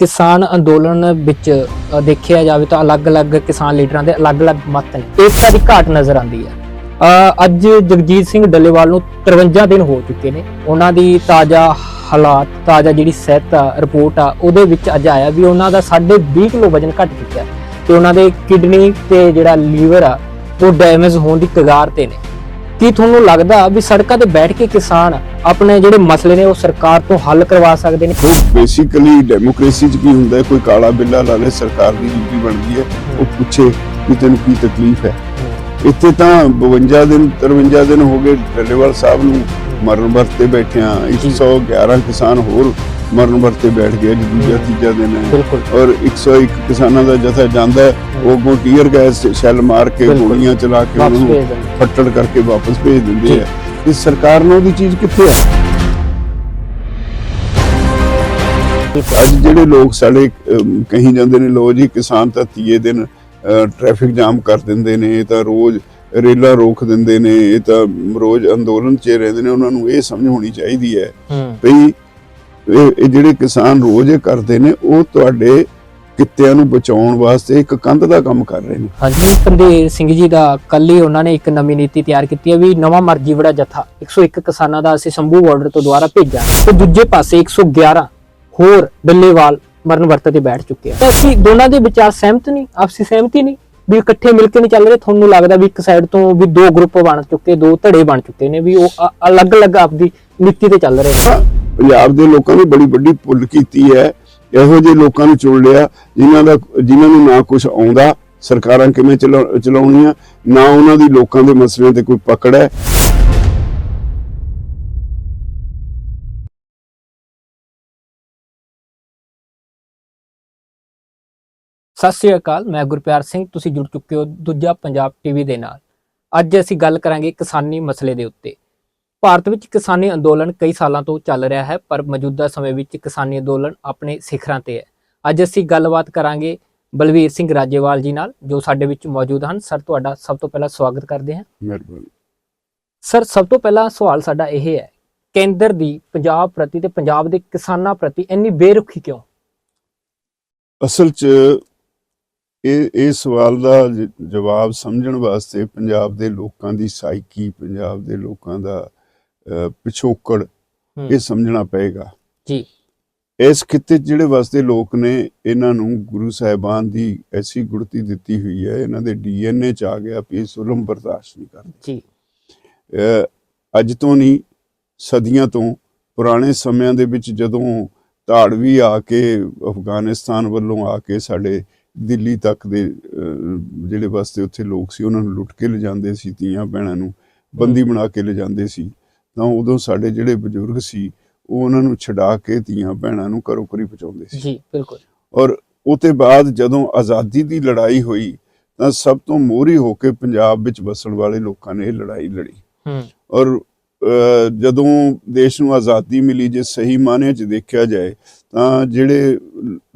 ਕਿਸਾਨ ਅੰਦੋਲਨ ਵਿੱਚ ਦੇਖਿਆ ਜਾਵੇ ਤਾਂ ਅਲੱਗ-ਅਲੱਗ ਕਿਸਾਨ ਲੀਡਰਾਂ ਦੇ ਅਲੱਗ-ਅਲੱਗ ਮਤ ਨੇ। ਏਕਤਾ ਦੀ ਘਾਟ ਨਜ਼ਰ ਆਉਂਦੀ ਹੈ। ਅੱਜ ਜਗਜੀਤ ਸਿੰਘ ਡੱਲੇਵਾਲ ਨੂੰ 53 ਦਿਨ ਹੋ ਚੁੱਕੇ ਨੇ। ਉਹਨਾਂ ਦੀ ਤਾਜ਼ਾ ਹਾਲਾਤ, ਤਾਜ਼ਾ ਜਿਹੜੀ ਸਿਹਤ ਆ ਰਿਪੋਰਟ ਆ, ਉਹਦੇ ਵਿੱਚ ਅੱਜ ਆਇਆ ਵੀ ਉਹਨਾਂ ਦਾ 20 ਕਿਲੋ ਵਜਨ ਘਟ ਚੁੱਕਿਆ ਤੇ ਉਹਨਾਂ ਦੇ ਕਿਡਨੀ ਤੇ ਜਿਹੜਾ ਲੀਵਰ ਆ, ਉਹ ਡੈਮੇਜ ਹੋਣ ਦੀ ਕਗਾਰ ਤੇ ਨੇ। ਕੀ ਤੁਹਾਨੂੰ ਲੱਗਦਾ ਵੀ ਸੜਕਾਂ ਤੇ ਬੈਠ ਕੇ ਕਿਸਾਨ ਆਪਣੇ ਜਿਹੜੇ ਮਸਲੇ ਨੇ ਉਹ ਸਰਕਾਰ ਤੋਂ ਹੱਲ ਕਰਵਾ ਸਕਦੇ ਨੇ? ਬੇਸਿਕਲੀ ਡੈਮੋਕ੍ਰੇਸੀ ਚ ਕੀ ਹੁੰਦਾ ਹੈ? ਕੋਈ ਕਾਲਾ ਬਿੱਲਾ ਲਾ ਲੈ ਸਰਕਾਰ ਦੀ ਡਿਊਟੀ ਬਣਦੀ ਹੈ ਉਹ ਪੁੱਛੇ ਕਿ ਤੈਨੂੰ ਕੀ ਤਕਲੀਫ ਹੈ। ਇੱਥੇ ਤਾਂ 52 ਦਿਨ 53 ਦਿਨ ਹੋ ਗਏ ਡੱਲੇਵਾਲ ਸਾਹਿਬ ਨੂੰ ਮਰਨ ਵਰਤੇ ਬੈਠਿਆਂ 111 ਕਿਸਾਨ ਹੋਰ ਮਰਨ ਵਰਤੇ ਬੈਠ ਗਏ ਅੱਜ ਦੂਜਾ ਤੀਜਾ ਦਿਨ ਹੈ। ਬਿਲਕੁਲ। ਔਰ 101 ਕਿਸਾਨਾਂ ਦਾ ਜਥਾ ਜਾਂਦਾ ਹੈ ਉਹ ਅੱਗੋਂ ਟੀਅਰ ਗੈਸ ਸ਼ੈਲ ਮਾਰ ਕੇ ਬਿਲਕੁਲ। ਗੋਲੀਆਂ ਚਲਾ ਕੇ ਵਾਪਸ ਉਹਨੂੰ ਭੇਜ ਦਿੰਦੇ। ਫੱਟੜ ਕਰਕੇ ਵਾਪਸ ਭੇਜ ਜੀ। ਦਿੰਦੇ ਆ। ਤੇ ਸਰਕਾਰ ਨੂੰ ਉਹਦੀ ਚੀਜ਼ ਕਿੱਥੇ ਹੈ ਅੱਜ ਜਿਹੜੇ ਲੋਕ ਸਾਡੇ ਅਮ, ਕਹੀ ਜਾਂਦੇ ਨੇ ਲੋ ਜੀ ਕਿਸਾਨ ਤਾਂ ਤੀਏ ਦਿਨ ਟ੍ਰੈਫਿਕ ਜਾਮ ਕਰ ਦਿੰਦੇ ਨੇ ਇਹ ਤਾਂ ਰੋਜ਼ ਰੇਲਾਂ ਰੋਕ ਦਿੰਦੇ ਨੇ ਇਹ ਤਾਂ ਰੋਜ਼ ਅੰਦੋਲਨ 'ਚ ਰਹਿੰਦੇ ਨੇ ਉਹਨਾਂ ਨੂੰ ਇਹ ਸਮਝ ਹੋਣੀ ਚਾਹੀਦੀ ਹੈ ਹੂੰ। ਵੀ ਇਹ ਜਿਹੜੇ ਕਿਸਾਨ ਰੋਜ਼ ਇਹ ਕਰਦੇ ਨੇ ਉਹ ਤੁਹਾਡੇ ਕਿੱਤਿਆਂ ਨੂੰ ਬਚਾਉਣ ਵਾਸਤੇ ਇੱਕ ਕੰਧ ਦਾ ਕੰਮ ਕਰ ਰਹੇ ਨੇ। ਹਾਂਜੀ ਪੰਦੇਰ ਸਿੰਘ ਜੀ ਦਾ ਕੱਲ ਹੀ ਉਹਨਾਂ ਨੇ ਇੱਕ ਨਵੀਂ ਨੀਤੀ ਤਿਆਰ ਕੀਤੀ ਹੈ ਵੀ ਨਵਾਂ ਮਰਜ਼ੀ ਬੜਾ ਜਥਾ 101 ਕਿਸਾਨਾਂ ਦਾ ਅਸੀਂ ਸੰਭੂ ਬਾਰਡਰ ਤੋਂ ਦੁਬਾਰਾ ਭੇਜਾਂਗੇ। ਤੇ ਦੂਜੇ ਪਾਸੇ 111 ਹੋਰ ਡੱਲੇਵਾਲ ਮਰਨ ਵਰਤ ਤੇ ਬੈਠ ਚੁੱਕੇ ਆ। ਤਾਂ ਅਸੀਂ ਦੋਨਾਂ ਦੇ ਵਿਚਾਰ ਸਹਿਮਤ ਨਹੀਂ ਆਪਸੀ ਸਹਿਮਤੀ ਨਹੀਂ ਵੀ ਇਕੱਠੇ ਮਿਲ ਕੇ ਨਹੀਂ ਚੱਲ ਰਹੇ। ਤੁਹਾਨੂੰ ਲੱਗਦਾ ਵੀ ਇੱਕ ਸਾਈਡ ਤੋਂ ਵੀ ਦੋ ਗਰੁੱਪ ਬਣ ਚੁੱਕੇ ਦੋ ਧੜੇ ਬਣ ਚੁੱਕੇ ਨੇ ਵੀ ਉਹ ਅਲੱਗ-ਅਲੱਗ ਆਪਦੀ ਨੀਤੀ ਤੇ ਚੱਲ ਰਹੇ ਨੇ। ਪੰਜਾਬ ਦੇ ਲੋਕਾਂ ਨੇ ਬੜੀ ਵੱਡੀ ਭੁੱਲ ਕੀਤੀ ਹੈ। ਇਹੋ ਜਿਹੇ ਲੋਕਾਂ ਨੂੰ ਚੁਣ ਲਿਆ, ਜਿਨ੍ਹਾਂ ਦਾ ਜਿਨ੍ਹਾਂ ਨੂੰ ਨਾ ਕੁਝ ਆਉਂਦਾ, ਸਰਕਾਰਾਂ ਕਿਵੇਂ ਚਲਾਉਣੀਆਂ, ਨਾ ਉਹਨਾਂ ਦੀ ਲੋਕਾਂ ਦੇ ਮਸਲਿਆਂ ਤੇ ਕੋਈ ਪਕੜ ਹੈ। ਸਤਿ ਸ੍ਰੀ ਅਕਾਲ, ਮੈਂ ਗੁਰਪਿਆਰ ਸਿੰਘ, ਤੁਸੀਂ ਜੁੜ ਚੁੱਕੇ ਹੋ ਦੂਜਾ ਪੰਜਾਬ ਟੀਵੀ ਦੇ ਨਾਲ। ਅੱਜ ਅਸੀਂ ਗੱਲ ਕਰਾਂਗੇ ਕਿਸਾਨੀ ਮਸਲੇ ਦੇ ਉੱਤੇ। ਭਾਰਤ ਵਿੱਚ ਕਿਸਾਨੀ ਅੰਦੋਲਨ ਕਈ ਸਾਲਾਂ ਤੋਂ ਚੱਲ ਰਿਹਾ ਹੈ ਪਰ ਮੌਜੂਦਾ ਸਮੇਂ ਵਿੱਚ ਕਿਸਾਨੀ ਅੰਦੋਲਨ ਆਪਣੇ ਸਿਖਰਾਂ ਤੇ ਹੈ। ਅੱਜ ਅਸੀਂ ਗੱਲਬਾਤ ਕਰਾਂਗੇ ਬਲਵੀਰ ਸਿੰਘ ਰਾਜੇਵਾਲ ਜੀ ਨਾਲ ਜੋ ਸਾਡੇ ਵਿੱਚ ਮੌਜੂਦ ਹਨ। ਸਰ ਤੁਹਾਡਾ ਸਭ ਤੋਂ ਪਹਿਲਾਂ ਸਵਾਗਤ ਕਰਦੇ ਹਾਂ। ਮਿਹਰਬਾਨੀ। ਸਰ ਸਭ ਤੋਂ ਪਹਿਲਾ ਸਵਾਲ ਸਾਡਾ ਇਹ ਹੈ ਕੇਂਦਰ ਦੀ ਪੰਜਾਬ ਪ੍ਰਤੀ ਤੇ ਪੰਜਾਬ ਦੇ ਕਿਸਾਨਾਂ ਪ੍ਰਤੀ ਇੰਨੀ ਬੇਰੁਖੀ ਕਿਉਂ? ਅਸਲ 'ਚ ਇਹ ਇਹ ਸਵਾਲ ਦਾ ਜਵਾਬ ਸਮਝਣ ਵਾਸਤੇ ਪੰਜਾਬ ਦੇ ਲੋਕਾਂ ਦੀ ਸਾਈਕੀ ਪੰਜਾਬ ਦੇ ਲੋਕਾਂ ਦਾ ਪਿਛੋਕੜ ਇਹ ਸਮਝਣਾ ਪਏਗਾ। ਜੀ। ਇਸ ਖਿੱਤੇ ਜਿਹੜੇ ਵਸਦੇ ਲੋਕ ਨੇ ਇਹਨਾਂ ਨੂੰ ਗੁਰੂ ਸਾਹਿਬਾਨ ਦੀ ਐਸੀ ਗੁਰਤੀ ਦਿੱਤੀ ਹੋਈ ਹੈ ਇਹਨਾਂ ਦੇ ਡੀਐਨਏ 'ਚ ਆ ਗਿਆ ਵੀ ਜ਼ੁਲਮ ਬਰਦਾਸ਼ਤ ਨਹੀਂ ਕਰਦੇ। ਜੀ। ਅੱਜ ਤੋਂ ਨਹੀਂ ਸਦੀਆਂ ਤੋਂ ਪੁਰਾਣੇ ਸਮਿਆਂ ਦੇ ਵਿੱਚ ਜਦੋਂ ਧਾੜਵੀ ਆ ਕੇ ਅਫਗਾਨਿਸਤਾਨ ਵੱਲੋਂ ਆ ਕੇ ਸਾਡੇ ਦਿੱਲੀ ਤੱਕ ਦੇ ਜਿਹੜੇ ਵਸਦੇ ਉੱਥੇ ਲੋਕ ਸੀ ਉਹਨਾਂ ਨੂੰ ਲੁੱਟ ਕੇ ਲਿਜਾਂਦੇ ਸੀ ਧੀਆਂ ਭੈਣਾਂ ਨੂੰ ਬੰਦੀ ਬਣਾ ਕੇ ਲਿਜਾਂਦੇ ਸੀ। ਤਾਂ ਉਦੋਂ ਸਾਡੇ ਜਿਹੜੇ ਬਜ਼ੁਰਗ ਸੀ ਉਹ ਉਹਨਾਂ ਨੂੰ ਛਡਾ ਕੇ ਧੀਆਂ ਭੈਣਾਂ ਨੂੰ ਘਰੋਂ ਘਰੀ ਪਹੁੰਚਾਉਂਦੇ ਸੀ। ਜੀ ਬਿਲਕੁਲ। ਔਰ ਉਤੇ ਬਾਅਦ ਜਦੋਂ ਆਜ਼ਾਦੀ ਦੀ ਲੜਾਈ ਹੋਈ ਤਾਂ ਸਭ ਤੋਂ ਮੋਹਰੀ ਹੋ ਕੇ ਪੰਜਾਬ ਵਿੱਚ ਵਸਣ ਵਾਲੇ ਲੋਕਾਂ ਨੇ ਇਹ ਲੜਾਈ ਲੜੀ। ਹੂੰ। ਔਰ ਜਦੋਂ ਦੇਸ਼ ਨੂੰ ਆਜ਼ਾਦੀ ਮਿਲੀ ਜੇ ਸਹੀ ਮਾਅਨੇ 'ਚ ਦੇਖਿਆ ਜਾਏ ਤਾਂ ਜਿਹੜੇ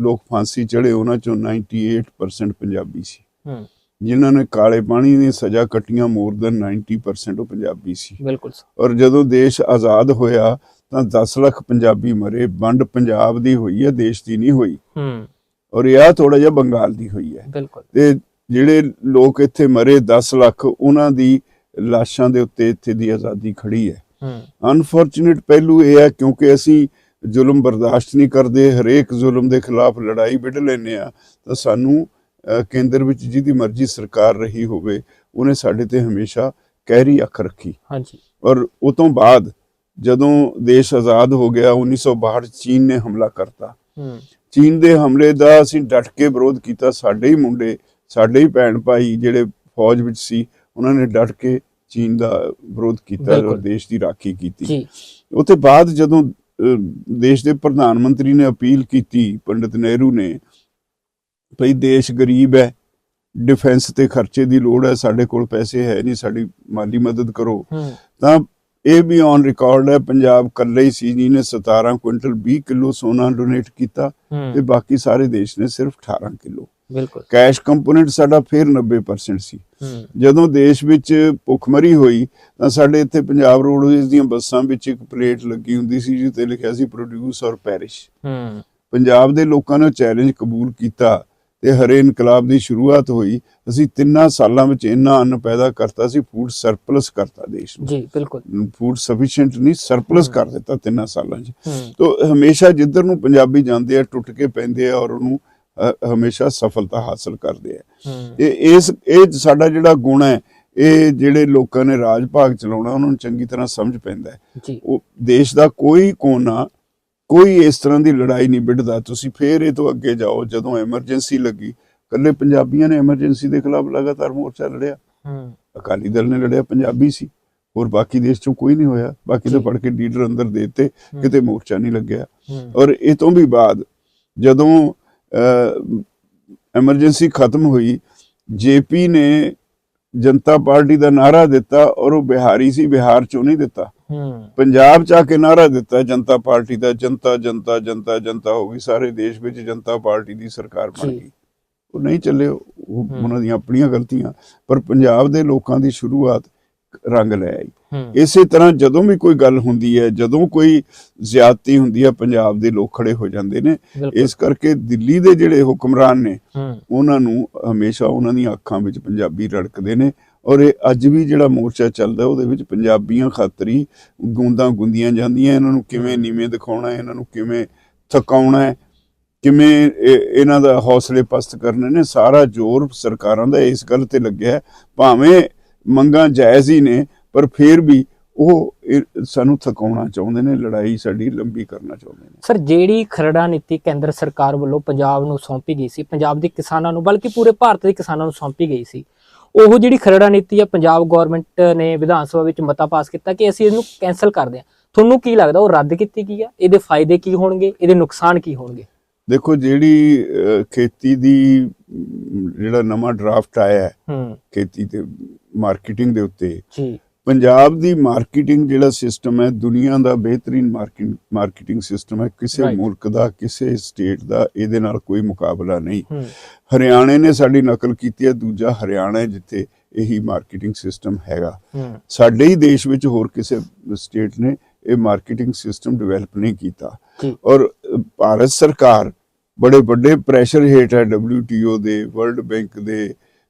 ਲੋਕ ਫਾਂਸੀ ਚੜੇ ਉਹਨਾਂ ਚੋਂ 98% ਪੰਜਾਬੀ ਸੀ। ਹੂੰ। ਜਿਨ੍ਹਾਂ ਨੇ ਕਾਲੇ ਪਾਣੀ ਦੀ ਸਜ਼ਾ ਕੱਟੀਆਂ ਮੋਰ ਦਨ 90% ਉਹ ਪੰਜਾਬੀ ਸੀ। ਬਿਲਕੁਲ ਔਰ ਜਦੋਂ ਦੇਸ਼ ਆਜ਼ਾਦ ਹੋਇਆ ਤਾਂ 10 ਲੱਖ ਪੰਜਾਬੀ ਮਰੇ ਵੰਡ ਪੰਜਾਬ ਦੀ ਹੋਈ ਹੈ ਦੇਸ਼ ਦੀ ਨਹੀਂ ਹੋਈ। ਹੂੰ। ਔਰ ਇਹ ਥੋੜਾ ਜਿਹਾ ਬੰਗਾਲ ਦੀ ਹੋਈ ਹੈ। ਬਿਲਕੁਲ। ਤੇ ਜਿਹੜੇ ਲੋਕ ਇੱਥੇ ਮਰੇ 10 ਲੱਖ ਉਹਨਾਂ ਦੀ ਲਾਸ਼ਾਂ ਦੇ ਉੱਤੇ ਇੱਥੇ ਦੀ ਆਜ਼ਾਦੀ ਖੜੀ ਹੈ। ਹੂੰ। ਅਨਫੋਰਚੂਨੇਟ ਪਹਿਲੂ ਇਹ ਹੈ ਕਿਉਂਕਿ ਅਸੀਂ ਜ਼ੁਲਮ ਬਰਦਾਸ਼ਤ ਨਹੀਂ ਕਰਦੇ ਹਰੇਕ ਜ਼ੁਲਮ ਦੇ ਖਿਲਾਫ ਲੜਾਈ ਵਿੱਢ ਲੈਨੇ ਆ ਤਾਂ ਸਾਨੂੰ ਕੇਂਦਰ ਵਿੱਚ ਜਿਹਦੀ ਮਰਜ਼ੀ ਸਰਕਾਰ ਰਹੀ ਹੋਵੇ ਉਹਨੇ ਸਾਡੇ ਤੇ ਹਮੇਸ਼ਾ ਕਹਿਰੀ ਅੱਖ ਰੱਖੀ। ਹਾਂਜੀ। ਔਰ ਉਹ ਤੋਂ ਬਾਅਦ ਜਦੋਂ ਦੇਸ਼ ਆਜ਼ਾਦ ਹੋ ਗਿਆ 1962 ਚੀਨ ਨੇ ਹਮਲਾ ਕਰਤਾ। ਹੂੰ। ਚੀਨ ਦੇ ਹਮਲੇ ਦਾ ਅਸੀਂ ਡਟ ਕੇ ਵਿਰੋਧ ਕੀਤਾ ਸਾਡੇ ਹੀ ਮੁੰਡੇ ਸਾਡੇ ਹੀ ਭੈਣ ਭਾਈ ਜਿਹੜੇ ਫੌਜ ਵਿੱਚ ਸੀ ਉਹਨਾਂ ਨੇ ਡਟ ਕੇ ਚੀਨ ਦਾ ਵਿਰੋਧ ਕੀਤਾ। ਔਰ ਦੇਸ਼ ਦੀ ਰਾਖੀ ਕੀਤੀ। ਜੀ। ਤੋਂ ਬਾਅਦ ਜਦੋਂ ਦੇਸ਼ ਦੇ ਪ੍ਰਧਾਨ ਮੰਤਰੀ ਨੇ ਅਪੀਲ ਕੀਤੀ ਪੰਡਿਤ ਨਹਿਰੂ ਨੇ ਭਈ ਦੇਸ਼ ਗਰੀਬ ਹੈ ਡਿਫੈਂਸ ਤੇ ਖਰਚੇ ਦੀ ਲੋੜ ਹੈ ਸਾਡੇ ਕੋਲ ਪੈਸੇ ਹੈ ਨਹੀਂ ਸਾਡੀ ਮਾਲੀ ਮਦਦ ਕਰੋ। ਤਾਂ ਇਹ ਵੀ ਔਨ ਰਿਕਾਰਡ ਹੈ ਪੰਜਾਬ ਕੱਲੇ ਹੀ ਸੀ ਜਿਹਨੇ 17 ਕੁਇੰਟਲ 20 ਕਿਲੋ ਸੋਨਾ ਡੋਨੇਟ ਕੀਤਾ ਤੇ ਬਾਕੀ ਸਾਰੇ ਦੇਸ਼ ਨੇ ਸਿਰਫ 18 ਕਿਲੋ। ਬਿਲਕੁਲ। ਕੈਸ਼ ਕੰਪੋਨੈਂਟ ਸਾਡਾ ਫਿਰ 90% ਸੀ। ਜਦੋਂ ਦੇਸ਼ ਵਿੱਚ ਭੁੱਖਮਰੀ ਹੋਈ ਤਾਂ ਸਾਡੇ ਇੱਥੇ ਪੰਜਾਬ ਰੋਡਵੇਜ਼ ਦੀਆਂ ਬੱਸਾਂ ਵਿੱਚ ਇੱਕ ਪਲੇਟ ਲੱਗੀ ਹੁੰਦੀ ਸੀ ਜਿਸ ਤੇ ਲਿਖਿਆ ਸੀ ਪ੍ਰੋਡਿਊਸ ਔਰ ਪੈਰਿਸ਼ ਪੰਜਾਬ ਦੇ ਲੋਕਾਂ ਨੇ ਚੈਲੰਜ ਕਬੂਲ ਕੀਤਾ। ਤੇ ਹਰੇ ਇਨਕਲਾਬ ਦੀ ਸ਼ੁਰੂਆਤ ਹੋਈ। ਅਸੀਂ ਤਿੰਨਾਂ ਸਾਲਾਂ ਵਿੱਚ ਇੰਨਾ ਅੰਨ ਪੈਦਾ ਕਰਤਾ ਸੀ ਫੂਡ ਸਰਪਲਸ ਕਰਤਾ ਦੇਸ਼ ਨੂੰ। ਜੀ ਬਿਲਕੁਲ। ਫੂਡ ਸਫੀਸ਼ੀਐਂਟ ਨਹੀਂ ਸਰਪਲਸ ਕਰ ਦਿੱਤਾ ਤਿੰਨਾਂ ਸਾਲਾਂ 'ਚ। ਤੋ ਹਮੇਸ਼ਾ ਜਿੱਧਰ ਨੂੰ ਪੰਜਾਬੀ ਜਾਂਦੇ ਆ ਟੁੱਟ ਕੇ ਪੈਂਦੇ ਆ ਔਰ ਉਹਨੂੰ ਹਮੇਸ਼ਾ ਸਫਲਤਾ ਹਾਸਲ ਕਰਦੇ ਆ। ਇਹ ਇਸ ਇਹ ਸਾਡਾ ਜਿਹੜਾ ਗੁਣ ਹੈ ਇਹ ਜਿਹੜੇ ਲੋਕਾਂ ਨੇ ਰਾਜ ਭਾਗ ਚਲਾਉਣਾ ਉਹਨਾਂ ਨੂੰ ਚੰਗੀ ਤਰ੍ਹਾਂ ਸਮਝ ਪੈਂਦਾ ਹੈ। ਉਹ ਦੇਸ਼ ਦਾ ਕੋਈ ਕੋਨਾ ਕੋਈ ਇਸ ਤਰ੍ਹਾਂ ਦੀ ਲੜਾਈ ਨਹੀਂ ਵਿੱਢਦਾ। ਤੁਸੀਂ ਫੇਰ ਇਹ ਤੋਂ ਅੱਗੇ ਜਾਓ ਜਦੋਂ ਐਮਰਜੈਂਸੀ ਲੱਗੀ ਕੱਲੇ ਪੰਜਾਬੀਆਂ ਨੇ ਐਮਰਜੈਂਸੀ ਦੇ ਖਿਲਾਫ ਲਗਾਤਾਰ ਮੋਰਚਾ ਲੜਿਆ। ਹੂੰ। ਅਕਾਲੀ ਦਲ ਨੇ ਲੜਿਆ ਪੰਜਾਬੀ ਸੀ। ਹੋਰ ਬਾਕੀ ਦੇਸ਼ ਚੋਂ ਕੋਈ ਨਹੀਂ ਹੋਇਆ। ਬਾਕੀ ਤਾਂ। ਫੜ ਕੇ ਲੀਡਰ ਅੰਦਰ ਦੇ ਦਿੱਤੇ ਕਿਤੇ ਮੋਰਚਾ ਨਹੀਂ ਲੱਗਿਆ। ਔਰ ਇਹ ਤੋਂ ਵੀ ਬਾਅਦ ਜਦੋਂ ਐਮਰਜੈਂਸੀ ਖਤਮ ਹੋਈ ਜੇਪੀ ਨੇ ਜਨਤਾ ਪਾਰਟੀ ਦਾ ਨਾਰਾ ਦਿੱਤਾ ਔਰ ਉਹ ਬਿਹਾਰੀ ਸੀ ਬਿਹਾਰ ਚੋਂ ਨਹੀਂ ਦਿੱਤਾ। ਪੰਜਾਬ ਚ ਆ ਕੇ ਨਾਰਾ ਦਿੱਤਾ ਜਨਤਾ ਪਾਰਟੀ ਦਾ ਜਨਤਾ ਜਨਤਾ ਜਨਤਾ ਜਨਤਾ ਹੋ ਗਈ ਸਾਰੇ ਦੇਸ਼ ਵਿੱਚ ਜਨਤਾ ਪਾਰਟੀ ਦੀ ਸਰਕਾਰ ਬਣ। ਗਈ। ਉਹ ਨਹੀਂ ਚੱਲੇ ਉਹ। ਉਹਨਾਂ ਦੀਆਂ ਆਪਣੀਆਂ ਗਲਤੀਆਂ ਪਰ ਪੰਜਾਬ ਦੇ ਲੋਕਾਂ ਦੀ ਸ਼ੁਰੂਆਤ ਰੰਗ ਲੈ ਆਈ। ਇਸੇ ਤਰ੍ਹਾਂ ਜਦੋਂ ਵੀ ਕੋਈ ਗੱਲ ਹੁੰਦੀ ਹੈ ਜਦੋਂ ਕੋਈ ਜ਼ਿਆਦਤੀ ਹੁੰਦੀ ਹੈ ਪੰਜਾਬ ਦੇ ਲੋਕ ਖੜੇ ਹੋ ਜਾਂਦੇ ਨੇ। ਇਸ ਕਰਕੇ ਦਿੱਲੀ ਦੇ ਜਿਹੜੇ ਹੁਕਮਰਾਨ ਨੇ ਉਹਨਾਂ ਨੂੰ ਹਮੇਸ਼ਾ ਉਹਨਾਂ ਦੀਆਂ ਅੱਖਾਂ ਵਿੱਚ ਪੰਜਾਬੀ ਰੜਕਦੇ ਨੇ। ਔਰ ਇਹ ਅੱਜ ਵੀ ਜਿਹੜਾ ਮੋਰਚਾ ਚੱਲਦਾ ਉਹਦੇ ਵਿੱਚ ਪੰਜਾਬੀਆਂ ਖਾਤਰੀ ਗੂੰਦਾਂ ਗੁੰਦੀਆਂ ਜਾਂਦੀਆਂ, ਇਹਨਾਂ ਨੂੰ ਕਿਵੇਂ ਨੀਵੇਂ ਦਿਖਾਉਣਾ ਹੈ, ਇਹਨਾਂ ਨੂੰ ਕਿਵੇਂ ਥਕਾਉਣਾ ਹੈ, ਕਿਵੇਂ ਇਹਨਾਂ ਦਾ ਹੌਸਲੇ ਪਸਤ ਕਰਨੇ ਨੇ, ਸਾਰਾ ਜ਼ੋਰ ਸਰਕਾਰਾਂ ਦਾ ਇਸ ਗੱਲ ਤੇ ਲੱਗਿਆ ਭਾਵੇਂ ਮੰਗਾਂ ਜਾਇਜ਼ ਹੀ ਨੇ, ਪਰ ਫਿਰ ਵੀ ਉਹ ਇਹ ਸਾਨੂੰ ਥਕਾਉਣਾ ਚਾਹੁੰਦੇ ਨੇ, ਲੜਾਈ ਸਾਡੀ ਲੰਬੀ ਕਰਨਾ ਚਾਹੁੰਦੇ ਨੇ। ਸਰ, ਜਿਹੜੀ ਖਰੜਾ ਨੀਤੀ ਕੇਂਦਰ ਸਰਕਾਰ ਵੱਲੋਂ ਪੰਜਾਬ ਨੂੰ ਸੌਂਪੀ ਗਈ ਸੀ, ਪੰਜਾਬ ਦੇ ਕਿਸਾਨਾਂ ਨੂੰ, ਬਲਕਿ ਪੂਰੇ ਭਾਰਤ ਦੇ ਕਿਸਾਨਾਂ ਨੂੰ ਸੌਂਪੀ ਗਈ ਸੀ ਉਹ ਜਿਹੜੀ ਖਰੜਾ ਨੀਤੀ ਆ ਪੰਜਾਬ ਗਵਰਨਮੈਂਟ ਨੇ ਵਿਧਾਨ ਸਭਾ ਵਿੱਚ ਮਤਾ ਪਾਸ ਕੀਤਾ ਕਿ ਅਸੀਂ ਇਹਨੂੰ ਕੈਨਸਲ ਕਰਦੇ ਹਾਂ। ਤੁਹਾਨੂੰ ਕੀ ਲੱਗਦਾ ਉਹ ਰੱਦ ਕੀਤੀ ਗਈ ਆ? ਇਹਦੇ ਫਾਇਦੇ ਕੀ ਹੋਣਗੇ? ਇਹਦੇ ਨੁਕਸਾਨ ਕੀ ਹੋਣਗੇ? ਦੇਖੋ ਜਿਹੜੀ ਖੇਤੀ ਦੀ ਜਿਹੜਾ ਨਵਾਂ ਡਰਾਫਟ ਆਇਆ ਹੂੰ ਖੇਤੀ ਤੇ ਮਾਰਕੀਟਿੰਗ ਦੇ ਉੱਤੇ ਜੀ। ਪੰਜਾਬ ਦੀ ਮਾਰਕੀਟਿੰਗ ਜਿਹੜਾ ਸਿਸਟਮ ਹੈ ਦੁਨੀਆ ਦਾ ਬਿਹਤਰੀਨ ਮਾਰਕੀਟਿੰਗ ਸਿਸਟਮ ਹੈ ਕਿਸੇ. ਮੁਲਕ ਦਾ ਕਿਸੇ ਸਟੇਟ ਦਾ ਇਹਦੇ ਨਾਲ ਕੋਈ ਮੁਕਾਬਲਾ ਨਹੀਂ। ਹਰਿਆਣੇ ਨੇ ਸਾਡੀ ਨਕਲ ਕੀਤੀ ਹੈ ਦੂਜਾ ਹਰਿਆਣਾ ਜਿੱਥੇ ਇਹੀ ਮਾਰਕੀਟਿੰਗ ਸਿਸਟਮ ਹੈਗਾ। ਸਾਡੇ ਹੀ ਦੇਸ਼ ਵਿੱਚ ਹੋਰ ਕਿਸੇ ਸਟੇਟ ਨੇ ਇਹ ਮਾਰਕੀਟਿੰਗ ਸਿਸਟਮ ਡਿਵੈਲਪ ਨਹੀਂ ਕੀਤਾ। ਔਰ ਭਾਰਤ ਸਰਕਾਰ ਬੜੇ ਵੱਡੇ ਪ੍ਰੈਸ਼ਰ ਹੇਠ ਹੈ WTO ਦੇ ਵਰਲਡ ਬੈਂਕ ਦੇ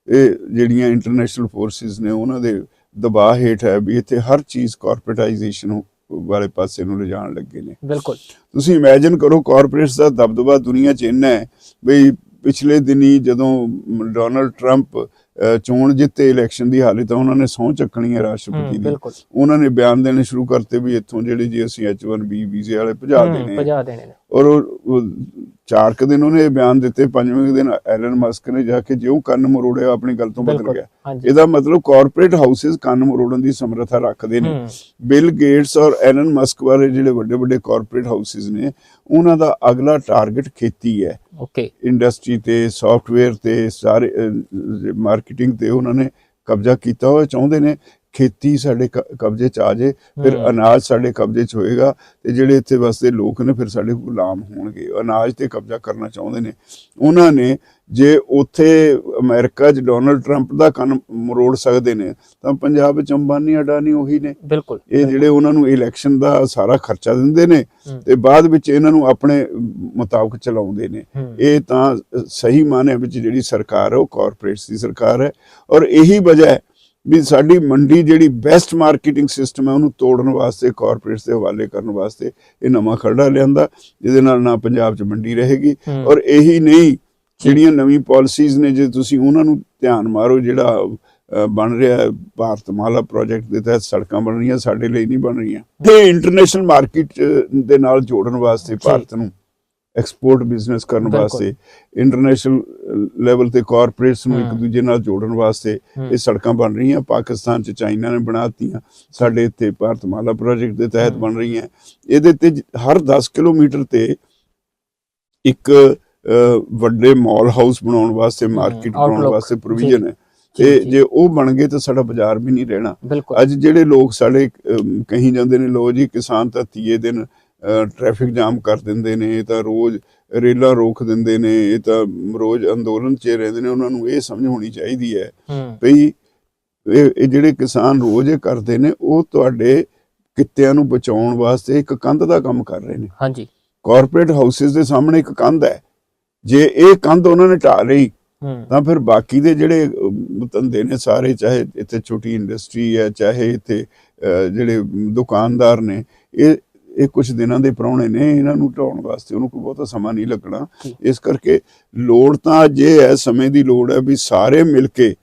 ਇਹ ਜਿਹੜੀਆਂ ਇੰਟਰਨੈਸ਼ਨਲ ਫੋਰਸਿਸ ਨੇ ਉਹਨਾਂ ਦੇ ਦਬਾਅ ਹੇਠ ਹੈ ਵੀ ਇੱਥੇ ਹਰ ਚੀਜ਼ ਕਾਰਪੋਰੇਟਾਈਜੇਸ਼ਨ ਵਾਲੇ ਪਾਸੇ ਨੂੰ ਲਿਜਾਣ ਲੱਗੇ ਨੇ। ਬਿਲਕੁਲ। ਤੁਸੀਂ ਇਮੇਜਿਨ ਕਰੋ ਕਾਰਪੋਰੇਟਸ ਦਾ ਦਬਦਬਾ ਦੁਨੀਆ 'ਚ ਇੰਨਾ ਹੈ ਵੀ ਪਿਛਲੇ ਦਿਨੀ ਜਦੋਂ ਡੋਨਲਡ ਟਰੰਪ ਚੋਣ ਜਿੱਤੇ ਇਲੈਕਸ਼ਨ ਦੀ ਹਾਲੇ ਤਾਂ ਉਹਨਾਂ ਨੇ ਸਹੁੰ ਚੱਕਣੀ ਹੈ ਰਾਸ਼ਟਰਪਤੀ ਦੀ। ਉਹਨਾਂ ਨੇ ਬਿਆਨ ਦੇਣੇ ਸ਼ੁਰੂ ਕਰਤੇ ਵੀ ਇੱਥੋਂ ਜਿਹੜੇ ਜੀ ਅਸੀਂ H1B ਵੀਜ਼ੇ ਵਾਲੇ ਭਜਾ ਦੇਣੇ। ਭਜਾ ਦੇਣੇ ਨੇ। ਔਰ ਚਾਰ ਕੁ ਦਿਨ ਉਹਨੇ ਇਹ ਬਿਆਨ ਦਿੱਤੇ ਪੰਜਵੇਂ ਦਿਨ ਐਲਨ ਮਸਕ ਨੇ ਜਾ ਕੇ ਜਿਉਂ ਕੰਨ ਮਰੋੜਿਆ ਆਪਣੀ ਗੱਲ ਤੋਂ ਬਦਲ ਗਿਆ। ਇਹਦਾ ਮਤਲਬ ਕਾਰਪੋਰੇਟ ਹਾਊਸਸ ਕੰਨ ਮਰੋੜਨ ਦੀ ਸਮਰੱਥਾ ਰੱਖਦੇ ਨੇ। ਬਿਲ ਗੇਟਸ ਔਰ ਐਲਨ ਮਸਕ ਵਾਲੇ ਜਿਹੜੇ ਵੱਡੇ ਵੱਡੇ ਕਾਰਪੋਰੇਟ ਹਾਊਸਸ ਨੇ ਉਹਨਾਂ ਦਾ ਅਗਲਾ ਟਾਰਗੇਟ ਖੇਤੀ ਹੈ। ਓਕੇ ਇੰਡਸਟਰੀ ਤੇ ਸੌਫਟਵੇਅਰ ਤੇ ਸਾਰੇ ਮਾਰਕੀਟਿੰਗ ਤੇ ਉਹਨਾਂ ਨੇ ਕਬਜ਼ਾ ਕੀਤਾ ਹੋਇਆ ਚਾਹੁੰਦੇ ਨੇ ਖੇਤੀ ਸਾਡੇ ਕਬਜ਼ੇ ਚ ਆ ਜੇ ਫਿਰ। ਅਨਾਜ ਸਾਡੇ ਕਬਜ਼ੇ ਚ ਹੋਏਗਾ ਤੇ ਜਿਹੜੇ ਇੱਥੇ ਵਸਦੇ ਲੋਕ ਨੇ ਫਿਰ ਸਾਡੇ ਗੁਲਾਮ ਹੋਣਗੇ। ਅਨਾਜ ਤੇ ਕਬਜ਼ਾ ਕਰਨਾ ਚਾਹੁੰਦੇ ਨੇ। ਉਹਨਾਂ ਨੇ ਜੇ ਉੱਥੇ ਅਮਰੀਕਾ 'ਚ ਡੋਨਲਡ ਟਰੰਪ ਦਾ ਕੰਨ ਮਰੋੜ ਸਕਦੇ ਨੇ ਤਾਂ ਪੰਜਾਬ ਵਿੱਚ ਅੰਬਾਨੀ ਅਡਾਨੀ ਉਹੀ ਨੇ। ਬਿਲਕੁਲ ਇਹ ਜਿਹੜੇ ਉਹਨਾਂ ਨੂੰ ਇਲੈਕਸ਼ਨ ਦਾ ਸਾਰਾ ਖਰਚਾ ਦਿੰਦੇ ਨੇ। ਤੇ ਬਾਅਦ ਵਿੱਚ ਇਹਨਾਂ ਨੂੰ ਆਪਣੇ ਮੁਤਾਬਕ ਚਲਾਉਂਦੇ ਨੇ। ਇਹ ਤਾਂ ਸਹੀ ਮਾਨੇ ਵਿੱਚ ਜਿਹੜੀ ਸਰਕਾਰ ਹੈ ਉਹ ਕਾਰਪੋਰੇਟਸ ਦੀ ਸਰਕਾਰ ਹੈ। ਔਰ ਇਹੀ ਵਜ੍ਹਾ ਹੈ ਵੀ ਸਾਡੀ ਮੰਡੀ ਜਿਹੜੀ ਬੈਸਟ ਮਾਰਕੀਟਿੰਗ ਸਿਸਟਮ ਹੈ ਉਹਨੂੰ ਤੋੜਨ ਵਾਸਤੇ ਕਾਰਪੋਰੇਟਸ ਦੇ ਹਵਾਲੇ ਕਰਨ ਵਾਸਤੇ ਇਹ ਨਵਾਂ ਖਰੜਾ ਲਿਆਂਦਾ ਜਿਹਦੇ ਨਾਲ ਨਾ ਪੰਜਾਬ 'ਚ ਮੰਡੀ ਰਹੇਗੀ। ਔਰ ਇਹੀ ਨਹੀਂ ਜਿਹੜੀਆਂ ਨਵੀਂ ਪਾਲਿਸੀਜ਼ ਨੇ ਜੇ ਤੁਸੀਂ ਉਹਨਾਂ ਨੂੰ ਧਿਆਨ ਮਾਰੋ ਜਿਹੜਾ ਬਣ ਰਿਹਾ ਹੈ ਭਾਰਤ ਮਾਲਾ ਪ੍ਰੋਜੈਕਟ ਦੇ ਤਹਿਤ ਸੜਕਾਂ ਬਣ ਰਹੀਆਂ ਸਾਡੇ ਲਈ ਨਹੀਂ ਬਣ ਰਹੀਆਂ। ਇਹ ਇੰਟਰਨੈਸ਼ਨਲ ਮਾਰਕੀਟ ਦੇ ਨਾਲ ਜੋੜਨ ਵਾਸਤੇ ਭਾਰਤ ਨੂੰ ਐਕਸਪੋਰਟ ਬਿਜ਼ਨਸ ਕਰਨ। ਵਾਸਤੇ ਇੰਟਰਨੈਸ਼ਨਲ ਲੈਵਲ ਤੇ ਕਾਰਪੋਰੇਟਸ ਨੂੰ ਇੱਕ। ਦੂਜੇ ਨਾਲ ਜੋੜਨ ਵਾਸਤੇ। ਇਹ ਸੜਕਾਂ ਬਣ ਰਹੀਆਂ ਪਾਕਿਸਤਾਨ ਚ ਚਾਈਨਾ ਨੇ ਬਣਾਤੀਆਂ ਸਾਡੇ ਇੱਥੇ ਭਾਰਤ ਮਾਲਾ ਪ੍ਰੋਜੈਕਟ ਦੇ ਤਹਿਤ। ਬਣ ਰਹੀਆਂ ਇਹਦੇ ਤੇ ਹਰ 10 ਕਿਲੋਮੀਟਰ ਤੇ ਇੱਕ ਵੱਡੇ ਮਾਲ ਹਾਊਸ ਬਣਾਉਣ ਵਾਸਤੇ ਮਾਰਕੀਟ ਬਣਾਉਣ ਵਾਸਤੇ ਪ੍ਰੋਵੀਜ਼ਨ ਹੈ ਤੇ ਜੀ, ਉਹ ਬਣ ਗਏ ਤਾਂ ਸਾਡਾ ਬਾਜ਼ਾਰ ਵੀ ਨਹੀਂ ਰਹਿਣਾ ਅੱਜ ਜਿਹੜੇ ਲੋਕ ਸਾਡੇ ਕਹੀ ਜਾਂਦੇ ਨੇ ਲੋ ਜੀ ਕਿਸਾਨ ਤਾਂ ਤੀਏ ਦਿਨ ਟ੍ਰੈਫਿਕ ਜਾਮ ਕਰ ਦਿੰਦੇ ਨੇ ਇਹ ਤਾਂ ਰੋਜ਼ ਰੇਲਾਂ ਰੋਕ ਦਿੰਦੇ ਨੇ ਇਹ ਤਾਂ ਰੋਜ਼ ਅੰਦੋਲਨ 'ਚ ਰਹਿੰਦੇ ਨੇ ਉਹਨਾਂ ਨੂੰ ਇਹ ਸਮਝ ਹੋਣੀ ਚਾਹੀਦੀ ਹੈ ਭਈ ਇਹ ਜਿਹੜੇ ਕਿਸਾਨ ਰੋਜ਼ ਇਹ ਕਰਦੇ ਨੇ ਉਹ ਤੁਹਾਡੇ ਕਿੱਤਿਆਂ ਨੂੰ ਬਚਾਉਣ ਵਾਸਤੇ ਇੱਕ ਕੰਧ ਦਾ ਕੰਮ ਕਰ ਰਹੇ ਨੇ। ਹਾਂਜੀ। ਕਾਰਪੋਰੇਟ ਹਾਊਸਸ ਦੇ ਸਾਹਮਣੇ ਇੱਕ ਕੰਧ ਹੈ। ਜੇ ਇਹ ਕੰਧ ਉਹਨਾਂ ਨੇ ਢਾਹ ਲਈ ਤਾਂ ਫਿਰ ਬਾਕੀ ਦੇ ਜਿਹੜੇ ਧੰਦੇ ਨੇ ਸਾਰੇ ਚਾਹੇ ਇੱਥੇ ਛੋਟੀ ਇੰਡਸਟਰੀ ਹੈ ਚਾਹੇ ਇੱਥੇ ਜਿਹੜੇ ਦੁਕਾਨਦਾਰ ਨੇ ਇਹ ਇਹ ਕੁਝ ਦਿਨਾਂ ਦੇ ਪ੍ਰਾਹੁਣੇ ਨੇ ਇਹਨਾਂ ਨੂੰ ਢਾਉਣ ਵਾਸਤੇ ਉਹਨੂੰ ਕੋਈ ਬਹੁਤਾ ਸਮਾਂ ਨਹੀਂ ਲੱਗਣਾ। ਜੀ। ਇਸ ਕਰਕੇ ਲੋੜ ਤਾਂ ਅੱਜ ਇਹ ਹੈ ਸਮੇਂ ਦੀ ਲੋੜ ਹੈ ਵੀ ਸਾਰੇ ਮਿਲ ਕੇ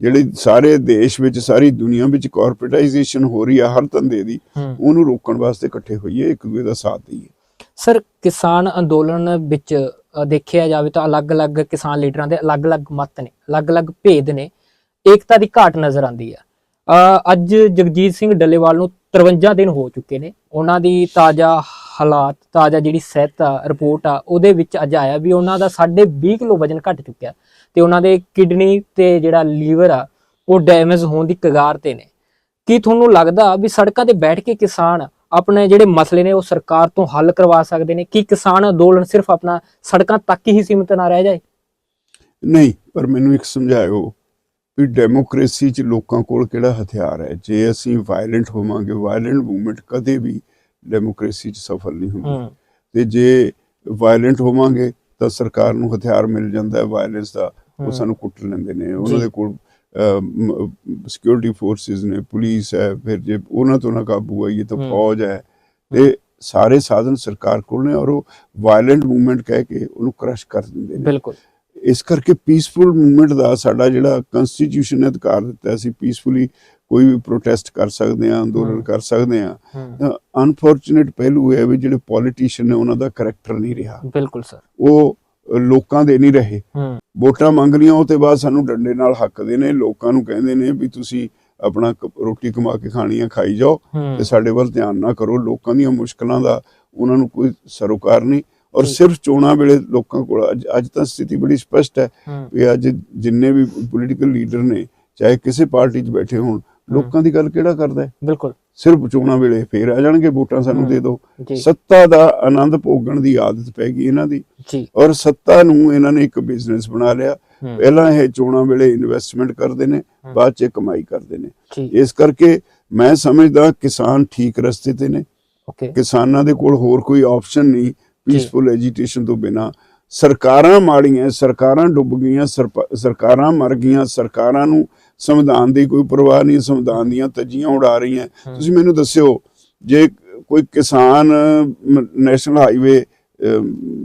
ਜਿਹੜੀ ਸਾਰੇ ਦੇਸ਼ ਵਿੱਚ ਸਾਰੀ ਦੁਨੀਆ ਵਿੱਚ ਕਾਰਪੋਰੇਟਾਈਜੇਸ਼ਨ ਹੋ ਰਹੀ ਹੈ ਹਰ ਧੰਦੇ ਦੀ ਉਹਨੂੰ ਰੋਕਣ ਵਾਸਤੇ ਇਕੱਠੇ ਹੋਈਏ ਇੱਕ ਦੂਜੇ ਦਾ ਸਾਥ ਦਈਏ। ਸਰ ਕਿਸਾਨ ਅੰਦੋਲਨ ਵਿੱਚ ਦੇਖਿਆ ਜਾਵੇ ਤਾਂ ਅਲੱਗ-ਅਲੱਗ ਕਿਸਾਨ ਲੀਡਰਾਂ ਦੇ ਅਲੱਗ-ਅਲੱਗ ਮਤ ਨੇ ਅਲੱਗ-ਅਲੱਗ ਭੇਦ ਨੇ ਏਕਤਾ ਦੀ ਘਾਟ ਨਜ਼ਰ ਆਉਂਦੀ ਹੈ ਅੱਜ ਜਗਜੀਤ ਸਿੰਘ ਡੱਲੇਵਾਲ ਨੂੰ 53 ਦਿਨ ਹੋ ਚੁੱਕੇ ਨੇ ਉਹਨਾਂ ਦੀ ਤਾਜ਼ਾ ਹਾਲਾਤ, ਤਾਜ਼ਾ ਜਿਹੜੀ ਸਿਹਤ ਆ, ਰਿਪੋਰਟ ਆ, ਉਹਦੇ ਵਿੱਚ ਅੱਜ ਆਇਆ ਵੀ ਉਹਨਾਂ ਦਾ 20 ਕਿਲੋ ਵਜਨ ਘਟ ਚੁੱਕਿਆ ਤੇ ਉਹਨਾਂ ਦੇ ਕਿਡਨੀ ਤੇ ਜਿਹੜਾ ਲੀਵਰ ਆ, ਉਹ ਡੈਮੇਜ ਹੋਣ ਦੀ ਕਗਾਰ ਤੇ ਨੇ। ਕੀ ਤੁਹਾਨੂੰ ਲੱਗਦਾ ਵੀ ਸੜਕਾਂ ਤੇ ਬੈਠ ਕੇ ਕਿਸਾਨ ਆਪਣੇ ਜਿਹੜੇ ਮਸਲੇ ਨੇ ਉਹ ਸਰਕਾਰ ਤੋਂ ਹੱਲ ਕਰਵਾ ਸਕਦੇ ਨੇ? ਕੀ ਕਿਸਾਨ ਅੰਦੋਲਨ ਸਿਰਫ ਆਪਣਾ ਸੜਕਾਂ ਤੱਕ ਹੀ ਸੀਮਿਤ ਨਾ ਰਹਿ ਜਾਏ? ਨਹੀਂ, ਪਰ ਮੈਨੂੰ ਇੱਕ ਸਮਝਾਇਓ ਵੀ ਡੈਮੋਕ੍ਰੇਸੀ 'ਚ ਲੋਕਾਂ ਕੋਲ ਕਿਹੜਾ ਹਥਿਆਰ ਹੈ? ਜੇ ਅਸੀਂ ਵਾਇਲੈਂਟ ਹੋਵਾਂਗੇ ਵਾਇਲੈਂਟ ਮੂਵਮੈਂਟ ਕਦੇ ਵੀ ਡੈਮੋਕ੍ਰੇਸੀ 'ਚ ਸਫਲ ਨਹੀਂ ਹੁੰਦੀ। ਤੇ ਜੇ ਵਾਇਲੈਂਟ ਹੋਵਾਂਗੇ ਤਾਂ ਸਰਕਾਰ ਨੂੰ ਹਥਿਆਰ ਮਿਲ ਜਾਂਦਾ ਹੈ ਵਾਇਲੈਂਸ ਦਾ ਉਹ। ਸਾਨੂੰ ਕੁੱਟ ਲੈਂਦੇ ਨੇ। ਉਹਨਾਂ। ਦੇ ਕੋਲ ਸਿਕਿਉਰਿਟੀ ਫੋਰਸਿਸ ਨੇ ਪੁਲਿਸ ਹੈ ਫਿਰ ਜੇ ਉਹਨਾਂ ਤੋਂ ਨਾ ਕਾਬੂ ਆਈਏ ਤਾਂ। ਫੌਜ ਹੈ। ਤੇ ਸਾਰੇ ਸਾਧਨ ਸਰਕਾਰ ਕੋਲ ਨੇ ਔਰ ਉਹ ਵਾਇਲੈਂਟ ਮੂਵਮੈਂਟ ਕਹਿ ਕੇ ਉਹਨੂੰ ਕ੍ਰਸ਼ ਕਰ ਦਿੰਦੇ ਨੇ। ਬਿਲਕੁਲ। ਇਸ ਕਰਕੇ ਪੀਸਫੁਲ ਮੂਵਮੈਂਟ ਦਾ ਸਾਡਾ ਜਿਹੜਾ ਕਨਸਟੀਟਿਊਸ਼ਨ ਨੇ ਅਧਿਕਾਰ ਦਿੱਤਾ ਅਸੀਂ ਪੀਸਫੁਲੀ ਕੋਈ ਵੀ ਪ੍ਰੋਟੈਸਟ ਕਰ ਸਕਦੇ ਹਾਂ ਅੰਦੋਲਨ। ਕਰ ਸਕਦੇ ਹੂੰ ਅਨਫੋਰਚੂਨੇਟ ਪਹਿਲੂ ਇਹ ਹੈ ਵੀ ਜਿਹੜੇ ਪੋਲੀਟੀਸ਼ੀਅਨ ਨੇ ਉਹਨਾਂ ਦਾ ਕਰੈਕਟਰ ਨਹੀਂ ਰਿਹਾ। ਬਿਲਕੁਲ ਸਰ। ਉਹ ਲੋਕਾਂ ਦੇ ਨਹੀਂ ਰਹੇ। ਵੋਟਾਂ ਮੰਗ ਲੀਆਂ ਉਹ ਤੇ ਬਾਅਦ ਸਾਨੂੰ ਡੰਡੇ ਨਾਲ ਹੱਕਦੇ ਨੇ ਲੋਕਾਂ ਨੂੰ ਕਹਿੰਦੇ ਨੇ ਵੀ ਤੁਸੀਂ ਆਪਣਾ ਰੋਟੀ ਕਮਾ ਕੇ ਖਾਣੀ ਆ ਖਾਈ ਜਾਓ ਤੇ ਸਾਡੇ ਵੱਲ ਧਿਆਨ ਨਾ ਕਰੋ। ਲੋਕਾਂ ਦੀਆਂ ਮੁਸ਼ਕਲਾਂ ਦਾ ਉਹਨਾਂ ਨੂੰ ਕੋਈ ਸਰੋਕਾਰ ਨਹੀਂ ਔਰ। ਸਿਰਫ ਚੋਣਾਂ ਵੇਲੇ ਲੋਕਾਂ ਕੋਲ ਅੱਜ ਅੱਜ ਤਾਂ ਸਥਿਤੀ ਬੜੀ ਸਪਸ਼ਟ ਹੈ ਵੀ ਅੱਜ ਜਿੰਨੇ ਵੀ ਪੋਲੀਟੀਕਲ ਲੀਡਰ ਨੇ ਚਾਹੇ ਕਿਸੇ ਪਾਰਟੀ 'ਚ ਬੈਠੇ ਹੋਣ ਲੋਕਾਂ ਦੀ ਗੱਲ ਕਿਹੜਾ ਕਰਦਾ ਹੈ? ਬਿਲਕੁਲ। ਸਿਰਫ ਚੋਣਾਂ ਵੇਲੇ ਫੇਰ ਆ ਜਾਣਗੇ ਵੋਟਾਂ ਸਾਨੂੰ। ਦੇ ਦਿਓ। ਸੱਤਾ ਦਾ ਆਨੰਦ ਭੋਗਣ ਦੀ ਆਦਤ ਪੈ ਗਈ ਇਹਨਾਂ ਦੀ। ਔਰ ਸੱਤਾ ਨੂੰ ਇਹਨਾਂ ਨੇ ਇੱਕ ਬਿਜ਼ਨਸ ਬਣਾ ਲਿਆ। ਪਹਿਲਾਂ ਇਹ ਚੋਣਾਂ ਵੇਲੇ ਇਨਵੈਸਟਮੈਂਟ ਕਰਦੇ ਨੇ। ਬਾਅਦ 'ਚ ਕਮਾਈ ਕਰਦੇ ਨੇ। ਇਸ ਕਰਕੇ ਮੈਂ ਸਮਝਦਾ ਕਿਸਾਨ ਠੀਕ ਰਸਤੇ ਤੇ ਨੇ। ਕਿਸਾਨਾਂ ਦੇ ਕੋਲ ਹੋਰ ਕੋਈ ਆਪਸ਼ਨ ਨਹੀਂ। ਪੀਸਫੁਲ ਐਜੀਟੇਸ਼ਨ ਤੋਂ ਬਿਨਾ ਸਰਕਾਰਾਂ ਮਾੜੀਆਂ ਸਰਕਾਰਾਂ ਡੁੱਬ ਗਈਆਂ ਸਰਕਾਰਾਂ ਮਰ ਗਈਆਂ ਸਰਕਾਰਾਂ ਨੂੰ ਸੰਵਿਧਾਨ ਦੀ ਕੋਈ ਪਰਵਾਹ ਨਹੀਂ ਸੰਵਿਧਾਨ ਦੀਆਂ ਤਜੀਆਂ ਉਡਾ ਰਹੀਆਂ। ਤੁਸੀਂ ਮੈਨੂੰ ਦੱਸਿਓ ਜੇ ਕੋਈ ਕਿਸਾਨ ਨੈਸ਼ਨਲ ਹਾਈਵੇ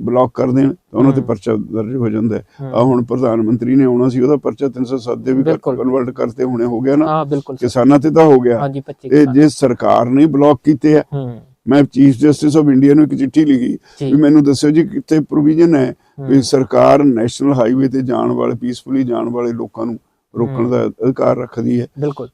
ਬਲੌਕ ਕਰ ਦੇਣ ਤਾਂ ਉਹਨਾਂ ਤੇ। ਪਰਚਾ ਦਰਜ ਹੋ ਜਾਂਦਾ ਹੈ। ਆ ਹੁਣ ਪ੍ਰਧਾਨ ਮੰਤਰੀ ਨੇ ਆਉਣਾ ਸੀ ਉਹਦਾ ਪਰਚਾ 307 ਦੇ ਵੀ। ਕਨਵਰਟ ਕਰਤੇ ਹੁਣੇ ਹੋ ਗਿਆ ਨਾ ਕਿਸਾਨਾਂ ਤੇ ਤਾਂ ਹੋ ਗਿਆ ਹਾਂਜੀ 25 ਇਹ ਜੇ ਸਰਕਾਰ ਨੇ ਬਲੌਕ ਕੀਤੇ ਆ ਮੈਂ ਚੀਫ ਜਸਟਿਸ ਆਫ ਇੰਡੀਆ ਨੂੰ ਇੱਕ ਚਿੱਠੀ ਲਿਖੀ ਵੀ ਮੈਨੂੰ ਦੱਸਿਓ ਜੀ ਕਿੱਥੇ ਪ੍ਰੋਵੀਜ਼ਨ ਹੈ ਵੀ ਸਰਕਾਰ ਨੈਸ਼ਨਲ ਹਾਈਵੇ ਤੇ ਜਾਣ ਵਾਲੇ ਪੀਸਫੁਲੀ ਜਾਣ ਵਾਲੇ ਲੋਕਾਂ ਨੂੰ ਰੋਕਣ। ਦਾ ਅਧਿਕਾਰ ਰੱਖਦੀ ਹੈ।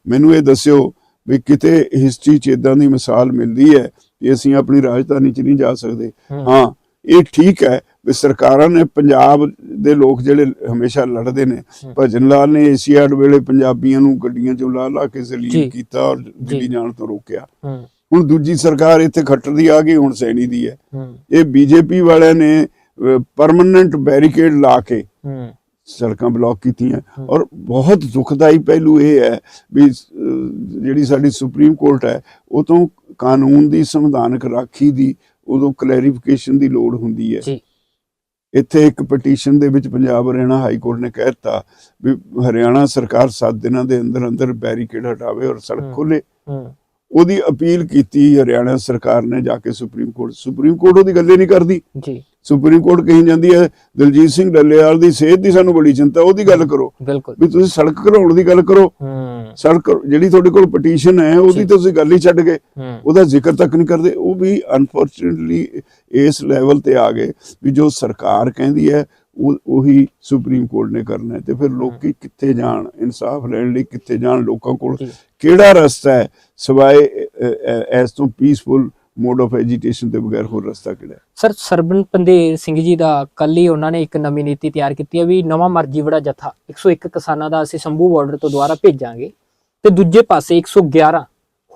ਮੈਨੂੰ ਇਹ ਦੱਸਿਓ ਵੀ ਕਿਤੇ ਹਿਸਟਰੀ 'ਚ ਇਦਾਂ ਦੀ ਮਿਸਾਲ ਮਿਲਦੀ ਹੈ ਕਿ ਅਸੀਂ ਆਪਣੀ ਰਾਜਧਾਨੀ 'ਚ ਨਹੀਂ ਜਾ ਸਕਦੇ? ਹੂੰ, ਇਹ ਠੀਕ ਹੈ ਵੀ ਸਰਕਾਰਾਂ ਨੇ ਪੰਜਾਬ ਦੇ ਲੋਕ ਜਿਹੜੇ ਹਮੇਸ਼ਾ ਲੜਦੇ ਨੇ। ਭਜਨ ਲਾਲ ਨੇ ਏਸ਼ੀਆਡ ਵੇਲੇ ਪੰਜਾਬੀਆਂ ਨੂੰ ਗੱਡੀਆਂ 'ਚੋਂ ਲਾ ਲਾ ਕੇ। ਜ਼ਲੀਲ ਕੀਤਾ ਔਰ ਦਿੱਲੀ ਜਾਣ ਤੋਂ ਰੋਕਿਆ। ਹੁਣ ਦੂਜੀ ਸਰਕਾਰ ਇੱਥੇ ਖੱਟਰ ਦੀ ਆ ਗਈ ਹੁਣ ਸੈਣੀ ਦੀ ਹੈ। ਇਹ ਬੀਜੇਪੀ ਵਾਲਿਆਂ ਨੇ ਪਰਮਨੈਂਟ ਬੈਰੀਕੇਡ ਲਾ ਕੇ ਸੜਕਾਂ ਬਲੌਕ ਕੀਤੀਆਂ। ਔਰ ਬਹੁਤ ਦੁਖਦਾਈ ਪਹਿਲੂ ਇਹ ਹੈ ਵੀ ਜਿਹੜੀ ਸਾਡੀ ਸੁਪਰੀਮ ਕੋਰਟ ਹੈ ਉਹ ਤੋਂ ਕਾਨੂੰਨ ਦੀ ਸੰਵਿਧਾਨਕ ਰਾਖੀ ਦੀ ਉਦੋਂ ਕਲੈਰੀਫਿਕੇਸ਼ਨ ਦੀ ਲੋੜ ਹੁੰਦੀ ਹੈ। ਇੱਥੇ ਇੱਕ ਪਟੀਸ਼ਨ ਦੇ ਵਿੱਚ ਪੰਜਾਬ ਹਰਿਆਣਾ ਹਾਈ ਕੋਰਟ ਨੇ ਕਹਿ ਦਿੱਤਾ ਵੀ ਹਰਿਆਣਾ ਸਰਕਾਰ 7 ਦਿਨਾਂ ਦੇ ਅੰਦਰ ਅੰਦਰ ਬੈਰੀਕੇਡ ਹਟਾਵੇ ਔਰ ਸੜਕ। ਖੋਲੇ ਉਹਦੀ ਅਪੀਲ ਕੀਤੀ ਹਰਿਆਣਾ ਸਰਕਾਰ ਨੇ ਜਾ ਕੇ ਸੁਪਰੀਮ ਕੋਰਟ ਸੁਪਰੀਮ ਕੋਰਟ ਉਹਦੀ ਗੱਲੇ ਨਹੀਂ ਕਰਦੀ। ਜੀ। ਸੁਪਰੀਮ ਕੋਰਟ ਕਹੀ ਜਾਂਦੀ ਹੈ ਦਲਜੀਤ ਸਿੰਘ ਡੱਲੇਵਾਲ ਦੀ ਸਿਹਤ ਦੀ ਸਾਨੂੰ ਬੜੀ ਚਿੰਤਾ ਉਹਦੀ ਗੱਲ ਕਰੋ। ਵੀ ਤੁਸੀਂ ਸੜਕ ਘਰਾਉਣ ਦੀ ਗੱਲ ਕਰੋ। ਹੂੰ। ਸੜਕ ਜਿਹੜੀ ਤੁਹਾਡੇ ਕੋਲ ਪਟੀਸ਼ਨ ਹੈ ਉਹਦੀ। ਤਾਂ ਤੁਸੀਂ ਗੱਲ ਹੀ ਛੱਡ ਗਏ। ਉਹਦਾ ਜ਼ਿਕਰ ਤੱਕ ਨਹੀਂ ਕਰਦੇ। ਉਹ ਵੀ ਅਨਫੋਰਚੂਨਟਲੀ ਇਸ ਲੈਵਲ ਤੇ ਆ ਗਏ ਵੀ ਜੋ ਸਰਕਾਰ ਕਹਿੰਦੀ ਹੈ ਉਹ ਸੁਪਰੀਮ ਕੋਰਟ ਨੇ ਕਰਨਾ ਹੈ ਤੇ ਫਿਰ ਲੋਕੀ ਕਿੱਥੇ ਜਾਣ ਇਨਸਾਫ ਲੈਣ ਲਈ ਕਿੱਥੇ ਜਾਣ ਲੋਕਾਂ ਕੋਲ ਕਿਹੜਾ ਰਸਤਾ ਹੈ? ਸਿਵਾਏ ਐਸ ਤੋਂ ਪੀਸਫੁਲ ਮੋਡ ਆਫ ਐਜੀਟੇਸ਼ਨ ਦੇ ਬਗੈਰ ਹੋਰ ਰਸਤਾ ਕਿਹੜਾ? ਸਰ ਸਰਬਨ ਪੰਦੇਰ ਸਿੰਘ ਜੀ ਦਾ ਕੱਲ ਹੀ ਉਹਨਾਂ ਨੇ ਇੱਕ ਨਵੀਂ ਨੀਤੀ ਤਿਆਰ ਕੀਤੀ ਹੈ ਵੀ ਨਵਾਂ ਮਰਜ਼ੀ ਬੜਾ ਜਥਾ 101 ਕਿਸਾਨਾਂ ਦਾ ਅਸੀਂ ਸੰਭੂ ਬਾਰਡਰ ਤੋਂ ਦੁਬਾਰਾ ਭੇਜਾਂਗੇ ਤੇ ਦੂਜੇ ਪਾਸੇ 111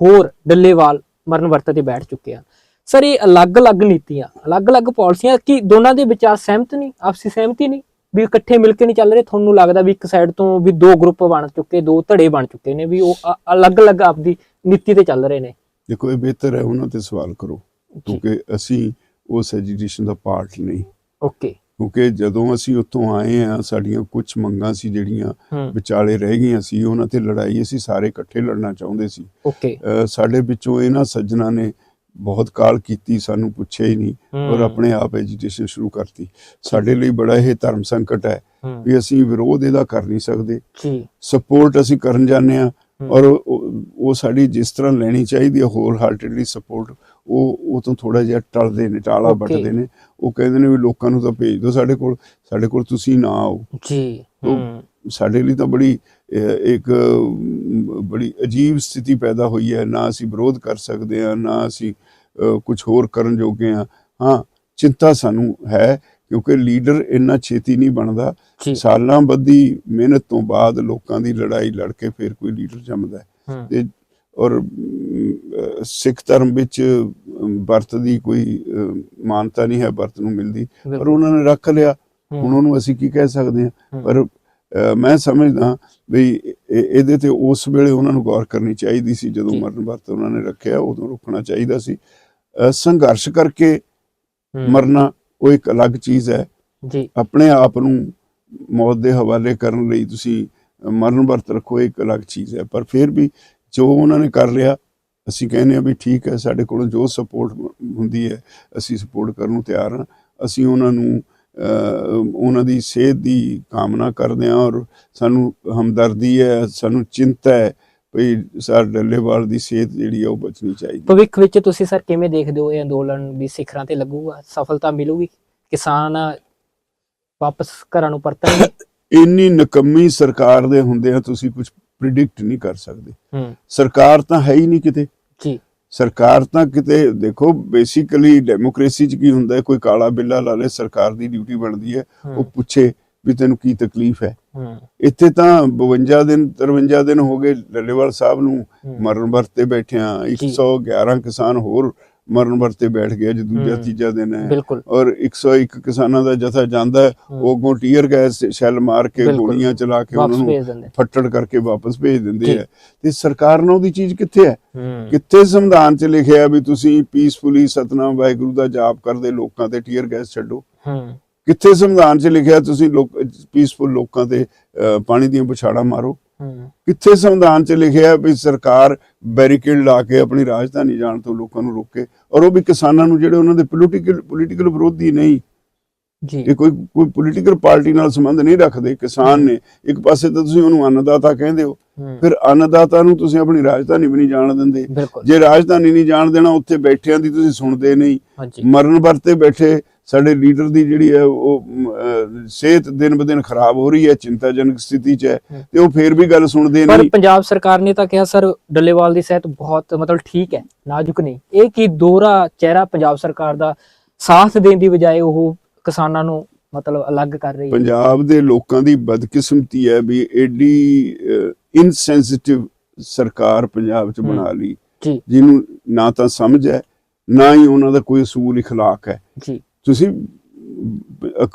ਹੋਰ ਡੱਲੇਵਾਲ ਮਰਨ ਵਰਤ ਤੇ ਬੈਠ ਚੁੱਕੇ ਆ ਸਰ ਇਹ ਅਲੱਗ-ਅਲੱਗ ਨੀਤੀਆਂ ਅਲੱਗ-ਅਲੱਗ ਪਾਲਿਸੀਆਂ ਕੀ ਦੋਨਾਂ ਦੇ ਵਿਚਾਰ ਸਹਿਮਤ ਨਹੀਂ ਆਪਸੀ ਸਹਿਮਤੀ ਨਹੀਂ? ਵੀ ਇਕੱਠੇ ਮਿਲ ਕੇ ਨਹੀਂ ਚੱਲ ਰਹੇ? ਤੁਹਾਨੂੰ ਲੱਗਦਾ ਵੀ ਇੱਕ ਸਾਈਡ ਤੋਂ ਵੀ ਦੋ ਗਰੁੱਪ ਬਣ ਚੁੱਕੇ ਦੋ ਧੜੇ ਬਣ ਚੁੱਕੇ ਨੇ ਵੀ ਉਹ ਅਲੱਗ-ਅਲੱਗ ਆਪਦੀ ਨੀਤੀ ਤੇ ਚੱਲ ਰਹੇ ਨੇ? ਦੇਖੋ ਇਹ ਬਿਹਤਰ ਹੈ ਉਹਨਾਂ ਤੇ ਸਵਾਲ ਕਰੋ ਕਿਉਂਕਿ ਅਸੀਂ ਉਸ ਐਜੀਟੇਸ਼ਨ ਦਾ ਪਾਰਟ ਨਹੀਂ। ਓਕੇ। ਕਿਉਂਕਿ ਜਦੋਂ ਅਸੀਂ ਉੱਥੋਂ ਆਏ ਆ ਸਾਡੀਆਂ ਕੁਝ ਮੰਗਾਂ ਸੀ ਜਿਹੜੀਆਂ ਵਿਚਾਲੇ ਰਹਿ ਗਈਆਂ ਸੀ ਉਹਨਾਂ ਤੇ ਲੜਾਈ ਅਸੀਂ ਸਾਰੇ ਇਕੱਠੇ ਲੜਨਾ ਚਾਹੁੰਦੇ ਸੀ। ਓਕੇ। ਸਾਡੇ ਵਿੱਚੋਂ ਇਹਨਾਂ ਸੱਜਣਾ ਨੇ ਬਹੁਤ ਕਾਲ ਕੀਤੀ ਸਾਨੂੰ ਪੁੱਛਿਆ ਹੀ ਨਹੀਂ ਔਰ ਆਪਣੇ ਆਪ ਐਜੀਟੇਸ਼ਨ ਸ਼ੁਰੂ ਕਰਤੀ। ਸਾਡੇ ਲਈ ਬੜਾ ਇਹ ਧਰਮ ਸੰਕਟ ਹੈ ਵੀ ਅਸੀਂ ਵਿਰੋਧ ਇਹਦਾ ਕਰ ਨਹੀਂ ਸਕਦੇ। ਜੀ। ਸਪੋਰਟ ਅਸੀਂ ਕਰਨ ਜਾਂਦੇ ਆ। ਔਰ ਉਹ ਸਾਡੀ ਜਿਸ ਤਰ੍ਹਾਂ ਲੈਣੀ ਚਾਹੀਦੀ ਹੈ ਹੋਲ ਹਾਰਟedly ਸਪੋਰਟ ਉਹ ਉਹ ਤੋਂ ਥੋੜਾ ਜਿਹਾ ਟਲਦੇ ਨੇ ਟਾਲਾ. ਵੱਟਦੇ ਨੇ। ਉਹ ਕਹਿੰਦੇ ਨੇ ਵੀ ਲੋਕਾਂ ਨੂੰ ਤਾਂ ਭੇਜ ਦਿਓ ਸਾਡੇ ਕੋਲ ਸਾਡੇ ਕੋਲ ਤੁਸੀਂ ਨਾ ਆਓ। ਜੀ। ਸਾਡੇ ਲਈ ਤਾਂ ਬੜੀ ਇੱਕ ਬੜੀ ਅਜੀਬ ਸਥਿਤੀ ਪੈਦਾ ਹੋਈ ਹੈ। ਨਾ ਅਸੀਂ ਵਿਰੋਧ ਕਰ ਸਕਦੇ ਹਾਂ ਨਾ ਅਸੀਂ ਕੁਝ ਹੋਰ ਕਰਨ ਜੋਗੇ ਹਾਂ। ਹਾਂ ਚਿੰਤਾ ਸਾਨੂੰ ਹੈ ਕਿਉਂਕਿ ਲੀਡਰ ਇੰਨਾ ਛੇਤੀ ਨਹੀਂ ਬਣਦਾ। ਸਾਲਾਂ ਬੱਧੀ ਮਿਹਨਤ ਤੋਂ ਬਾਅਦ ਲੋਕਾਂ ਦੀ ਲੜਾਈ ਲੜ ਕੇ ਫਿਰ ਕੋਈ ਲੀਡਰ ਜੰਮਦਾ ਤੇ ਔਰ ਸਿੱਖ ਧਰਮ ਵਿੱਚ ਵਰਤ ਦੀ ਕੋਈ ਮਾਨਤਾ ਨਹੀਂ ਹੈ ਵਰਤ ਨੂੰ ਮਿਲਦੀ। ਪਰ ਉਹਨਾਂ ਨੇ ਰੱਖ ਲਿਆ। ਹੁਣ ਉਹਨੂੰ ਅਸੀਂ ਕੀ ਕਹਿ ਸਕਦੇ ਹਾਂ। ਪਰ ਮੈਂ ਸਮਝਦਾ ਵੀ ਇਹ- ਇਹਦੇ ਤੇ ਉਸ ਵੇਲੇ ਉਹਨਾਂ ਨੂੰ ਗੌਰ ਕਰਨੀ ਚਾਹੀਦੀ ਸੀ ਜਦੋਂ। ਮਰਨ ਵਰਤ ਉਹਨਾਂ ਨੇ ਰੱਖਿਆ ਉਦੋਂ ਰੁਕਣਾ ਚਾਹੀਦਾ ਸੀ। ਸੰਘਰਸ਼ ਕਰਕੇ ਮਰਨਾ ਉਹ ਇੱਕ ਅਲੱਗ ਚੀਜ਼ ਹੈ। ਜੀ। ਆਪਣੇ ਆਪ ਨੂੰ ਮੌਤ ਦੇ ਹਵਾਲੇ ਕਰਨ ਲਈ ਤੁਸੀਂ ਮਰਨ ਵਰਤ ਰੱਖੋ ਇੱਕ ਅਲੱਗ ਚੀਜ਼ ਹੈ। ਪਰ ਫਿਰ ਵੀ ਜੋ ਉਹਨਾਂ ਨੇ ਕਰ ਲਿਆ ਅਸੀਂ ਕਹਿੰਦੇ ਆ ਵੀ ਠੀਕ ਹੈ ਸਾਡੇ ਕੋਲੋਂ ਜੋ ਸਪੋਰਟ ਹੁੰਦੀ ਹੈ ਅਸੀਂ ਸਪੋਰਟ ਕਰਨ ਨੂੰ ਤਿਆਰ ਹਾਂ। ਅਸੀਂ ਉਹਨਾਂ ਨੂੰ ਉਹਨਾਂ ਦੀ ਸਿਹਤ ਦੀ ਕਾਮਨਾ ਕਰਦੇ ਹਾਂ ਔਰ ਸਾਨੂੰ ਹਮਦਰਦੀ ਹੈ ਸਾਨੂੰ ਚਿੰਤਾ ਹੈ ਵੀ ਸਰ ਡੱਲੇਵਾਲ ਦੀ ਸਿਹਤ ਜਿਹੜੀ ਉਹ ਬਚਣੀ ਚਾਹੀਦੀ ਭਵਿੱਖ ਵਿੱਚ ਤੁਸੀਂ ਸਰ ਕਿਵੇਂ ਦੇਖਦੇ ਹੋ ਇਹ ਅੰਦੋਲਨ ਵੀ ਸਿਖਰਾਂ ਤੇ ਲੱਗੂਗਾ? ਸਫਲਤਾ ਮਿਲੂਗੀ? ਕਿਸਾਨ ਵਾਪਸ ਘਰਾਂ ਨੂੰ ਪਰਤਣਗੇ? ਇੰਨੀ ਨਕੰਮੀ ਸਰਕਾਰ ਦੇ ਹੁੰਦਿਆਂ ਤੁਸੀਂ ਕੁਝ ਪ੍ਰਿਡਿਕਟ ਨਹੀਂ ਕਰ ਸਕਦੇ। ਸਰਕਾਰ ਤਾਂ ਹੈ ਹੀ ਨਹੀਂ ਕਿਤੇ। ਜੀ। ਸਰਕਾਰ ਤਾਂ ਕਿਤੇ ਦੇਖੋ ਬੇਸਿਕਲੀ ਡੈਮੋਕ੍ਰੇਸੀ ਚ ਕੀ ਹੁੰਦਾ ਕੋਈ ਕਾਲਾ ਬਿੱਲਾ ਲਾ ਲੇ ਸਰਕਾਰ ਦੀ ਡਿਊਟੀ ਬਣਦੀ ਹੈ। ਉਹ ਪੁੱਛੇ ਵੀ ਤੈਨੂੰ ਕੀ ਤਕਲੀਫ ਹੈ? ਇੱਥੇ ਤਾਂ 52 ਦਿਨ 53 ਦਿਨ ਹੋ ਗਏ। ਲੱਲੇਵਾਲ ਸਾਹਿਬ ਨੂੰ ਮਰਨ ਵਰਤੇ ਬੈਠਿਆਂ। ਜੀ। 111 ਕਿਸਾਨ ਹੋਰ ਮਰਨ ਵਰਤੇ ਬੈਠ ਗਏ ਅੱਜ ਦੂਜਾ ਤੀਜਾ ਦਿਨ ਹੈ। ਔਰ 101 ਕਿਸਾਨਾਂ ਦਾ ਜਥਾ ਜਾਂਦਾ ਉਹ ਅੱਗੋਂ ਟੀਅਰ ਗੈਸ ਸ਼ੈਲ ਮਾਰ ਕੇ। ਗੋਲੀਆਂ ਚਲਾ ਕੇ ਉਹਨਾਂ ਨੂੰ ਫੱਟੜ ਕਰਕੇ ਵਾਪਸ ਭੇਜ ਜੀ। ਦਿੰਦੇ ਆ ਤੇ ਸਰਕਾਰ ਨਾਲ ਉਹਦੀ ਚੀਜ਼ ਕਿੱਥੇ ਹੈ? ਕਿੱਥੇ ਸੰਵਿਧਾਨ 'ਚ ਲਿਖਿਆ ਵੀ ਤੁਸੀਂ ਪੀਸਫੁਲੀ ਸਤਨਾਮ ਵਾਹਿਗੁਰੂ ਦਾ ਜਾਪ ਕਰਦੇ ਲੋਕਾਂ ਤੇ ਟੀਅਰ ਗੈਸ ਛੱਡੋ? ਕਿੱਥੇ ਸੰਵਿਧਾਨ 'ਚ ਲਿਖਿਆ ਤੁਸੀਂ ਲੋਕ ਪੀਸਫੁਲ ਲੋਕਾਂ ਤੇ ਪਾਣੀ ਦੀਆਂ ਬੁਛਾੜਾਂ ਮਾਰੋ? ਕਿੱਥੇ ਸੰਵਿਧਾਨ 'ਚ ਲਿਖਿਆ ਵੀ ਸਰਕਾਰ ਬੈਰੀਕੇਡ ਲਾ ਕੇ ਆਪਣੀ ਰਾਜਧਾਨੀ ਜਾਣ ਤੋਂ ਲੋਕਾਂ ਨੂੰ ਰੋਕੇ? ਔਰ ਉਹ ਵੀ ਕਿਸਾਨਾਂ ਨੂੰ ਜਿਹੜੇ ਉਹਨਾਂ ਦੇ ਪੋਲੀਟੀਕਲ ਪੋਲੀਟੀਕਲ ਵਿਰੋਧੀ ਨਹੀਂ। ਜੀ। ਇਹ ਕੋਈ ਕੋਈ ਪੋਲੀਟੀਕਲ ਪਾਰਟੀ ਨਾਲ ਸੰਬੰਧ ਨਹੀਂ ਰੱਖਦੇ ਕਿਸਾਨ ਨੇ। ਇੱਕ ਪਾਸੇ ਤਾਂ ਤੁਸੀਂ ਉਹਨੂੰ ਅੰਨਦਾਤਾ ਕਹਿੰਦੇ ਹੋ। ਫਿਰ ਅੰਨਦਾਤਾ ਨੂੰ ਤੁਸੀਂ ਆਪਣੀ ਰਾਜਧਾਨੀ ਵੀ ਨਹੀਂ ਜਾਣ ਦਿੰਦੇ। ਜੇ ਰਾਜਧਾਨੀ ਨਹੀਂ ਜਾਣ ਦੇਣਾ ਉੱਥੇ ਬੈਠਿਆਂ ਦੀ ਤੁਸੀਂ ਸੁਣਦੇ ਨਹੀਂ। ਮਰਨ ਵਰਤੇ ਬੈਠੇ ਸਾਡੇ ਲੀਡਰ ਦੀ ਜਿਹੜੀ ਹੈ ਉਹ ਮ, ਅਹ, ਸਿਹਤ ਦਿਨ ਬ ਦਿਨ ਖਰਾਬ ਹੋ ਰਹੀ ਹੈ ਚਿੰਤਾਜਨਕ ਸਥਿਤੀ 'ਚ ਹੈ ਹਮ। ਤੇ ਉਹ ਫੇਰ ਵੀ ਗੱਲ ਸੁਣਦੇ ਪਰ ਨਹੀਂ ਪੰਜਾਬ ਸਰਕਾਰ ਨੇ ਤਾਂ ਕਿਹਾ ਸਰ ਡੱਲੇਵਾਲ ਦੀ ਸਿਹਤ ਬਹੁਤ ਮਤਲਬ ਠੀਕ ਹੈ ਨਾਜ਼ੁਕ ਨਹੀਂ ਇਹ ਕੀ ਦੋਹਰਾ ਚਿਹਰਾ ਪੰਜਾਬ ਸਰਕਾਰ ਦਾ ਸਾਥ ਦੇਣ ਦੀ ਬਜਾਏ ਉਹ ਕਿਸਾਨਾਂ ਨੂੰ ਮਤਲਬ ਅਲੱਗ ਕਰ ਰਹੀ ਹੈ ਪੰਜਾਬ ਦੇ ਲੋਕਾਂ ਦੀ ਬਦਕਿਸਮਤੀ ਹੈ ਵੀ ਐਡੀ ਇਨਸੈਂਸਿਟਿਵ ਸਰਕਾਰ ਪੰਜਾਬ 'ਚ ਹਮ। ਬਣਾ ਲਈ ਜੀ ਜਿਹਨੂੰ ਨਾ ਤਾਂ ਸਮਝ ਹੈ ਨਾ ਹੀ ਉਹਨਾਂ ਦਾ ਕੋਈ ਅਸੂਲ اخلاق ਹੈ ਜੀ ਤੁਸੀਂ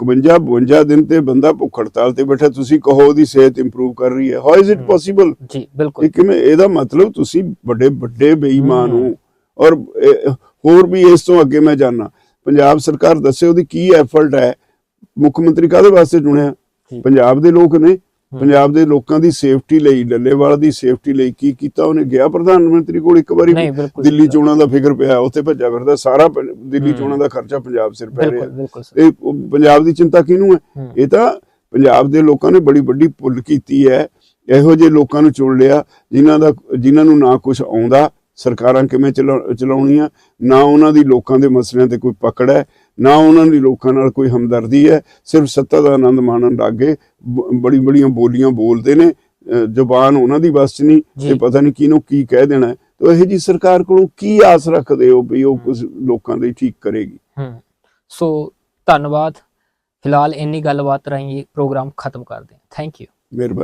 51 52 ਦਿਨ ਤੇ ਬੰਦਾ ਭੁੱਖ ਹੜਤਾਲ ਤੇ ਬੈਠਾ ਤੁਸੀਂ ਕਹੋ ਉਹਦੀ ਸਿਹਤ ਇੰਪਰੂਵ ਕਰ ਰਹੀ ਹੈ ਹਾਊ ਇਜ਼ ਇਟ। ਪੋਸੀਬਲ ਜੀ ਬਿਲਕੁਲ ਇਹ ਕਿਵੇਂ ਇਹਦਾ ਮਤਲਬ ਤੁਸੀਂ ਵੱਡੇ ਵੱਡੇ ਬੇਈਮਾਨ। ਹੋ ਔਰ ਹੋਰ ਵੀ ਇਸ ਤੋਂ ਅੱਗੇ ਮੈਂ ਜਾਣਾ ਪੰਜਾਬ ਸਰਕਾਰ ਦੱਸੇ ਉਹਦੀ ਕੀ ਐਫਰਟ ਹੈ ਮੁੱਖ ਮੰਤਰੀ ਕਾਹਦੇ ਵਾਸਤੇ ਚੁਣਿਆ। ਪੰਜਾਬ ਦੇ ਲੋਕ ਨੇ। ਪੰਜਾਬ ਦੇ ਲੋਕਾਂ ਦੀ ਸੇਫਟੀ ਲਈ ਡੱਲੇਵਾਲ ਦੀ ਸੇਫਟੀ ਲਈ ਕੀ ਕੀਤਾ ਉਹਨੇ? ਗਿਆ ਪ੍ਰਧਾਨ ਮੰਤਰੀ ਕੋਲ ਇੱਕ ਵਾਰੀ? ਦਿੱਲੀ ਚੋਣਾਂ ਦਾ ਫਿਕਰ ਪਿਆ ਉੱਥੇ ਭੱਜਾ ਫਿਰਦਾ ਸਾਰਾ ਦਿੱਲੀ। ਚੋਣਾਂ ਦਾ ਖਰਚਾ ਪੰਜਾਬ ਸਿਰ ਪੈ ਰਿਹਾ। ਇਹ ਪੰਜਾਬ ਦੀ ਚਿੰਤਾ ਕਿਹਨੂੰ ਹੈ? ਇਹ ਤਾਂ ਪੰਜਾਬ ਦੇ ਲੋਕਾਂ ਨੇ ਬੜੀ ਵੱਡੀ ਭੁੱਲ ਕੀਤੀ ਹੈ। ਇਹੋ ਜਿਹੇ ਲੋਕਾਂ ਨੂੰ ਚੁਣ ਲਿਆ ਜਿਨ੍ਹਾਂ ਦਾ ਜਿਨ੍ਹਾਂ ਨੂੰ ਨਾ ਕੁਝ ਆਉਂਦਾ ਸਰਕਾਰਾਂ ਕਿਵੇਂ ਚਲਾ- ਚਲਾਉਣੀਆਂ ਨਾ ਉਹਨਾਂ ਦੀ ਲੋਕਾਂ ਦੇ ਮਸਲਿਆਂ ਤੇ ਕੋਈ ਪਕੜ ਹੈ ਨਾ ਉਹਨਾਂ ਦੀ ਲੋਕਾਂ ਨਾਲ ਕੋਈ ਹਮਦਰਦੀ ਹੈ ਸਿਰਫ ਸੱਤਾ ਦਾ ਆਨੰਦ ਮਾਣਨ ਲੱਗੇ ਬੜੀ ਬੜੀਆਂ ਬੋਲੀਆਂ ਬੋਲਦੇ ਨੇ ਜ਼ੁਬਾਨ ਉਹਨਾਂ ਦੀ ਬਸ ਨਹੀਂ। ਤੇ ਪਤਾ ਨਹੀਂ ਕਿਹਨੂੰ ਕੀ ਕਹਿ ਦੇਣਾ। ਤਾਂ ਇਹ ਜੀ ਸਰਕਾਰ ਕੋਲੋਂ ਕੀ ਆਸ ਰੱਖਦੇ ਹੋ ਵੀ ਉਹ ਕੁਝ ਲੋਕਾਂ ਲਈ ਠੀਕ ਕਰੇਗੀ? ਹੂੰ। ਸੋ ਧੰਨਵਾਦ। ਫਿਲਹਾਲ ਇੰਨੀ ਗੱਲਬਾਤ ਰਾਹੀਂ ਪ੍ਰੋਗਰਾਮ ਖਤਮ ਕਰਦੇ ਹਾਂ। Thank you. ਮਿਹਰਬਾਨੀ।